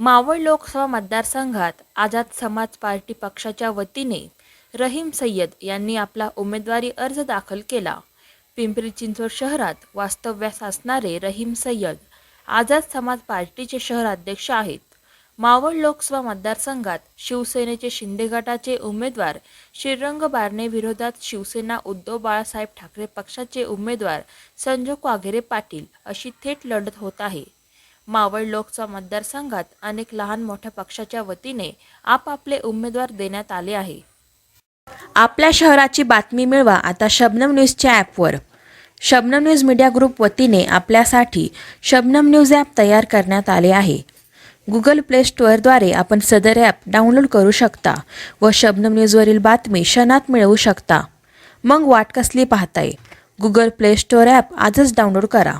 मावळ लोकसभा मतदारसंघात आझाद समाज पार्टी पक्षाच्या वतीने रहीम सय्यद यांनी आपला उमेदवारी अर्ज दाखल केला. पिंपरी चिंचवड शहरात वास्तव्यास असणारे रहीम सय्यद आझाद समाज पार्टीचे शहराध्यक्ष आहेत. मावळ लोकसभा मतदारसंघात शिवसेनेचे शिंदे गटाचे उमेदवार श्रीरंग बारणे विरोधात शिवसेना उद्धव बाळासाहेब ठाकरे पक्षाचे उमेदवार संजय वाघेरे पाटील अशी थेट लढत होत आहे. मावळ लोकसभा मतदारसंघात अनेक लहान मोठ्या पक्षाच्या वतीने आपापले उमेदवार देण्यात आले आहे. आपल्या शहराची बातमी मिळवा आता शबनम न्यूजच्या ॲपवर. शबनम न्यूज मीडिया ग्रुप वतीने आपल्यासाठी शबनम न्यूज ॲप तयार करण्यात आले आहे. गुगल प्ले स्टोअरद्वारे आपण सदर ॲप डाउनलोड करू शकता व शबनम न्यूजवरील बातमी क्षणात मिळवू शकता. मग वाट कसली पाहताय? गुगल प्ले स्टोअर ॲप आजच डाउनलोड करा.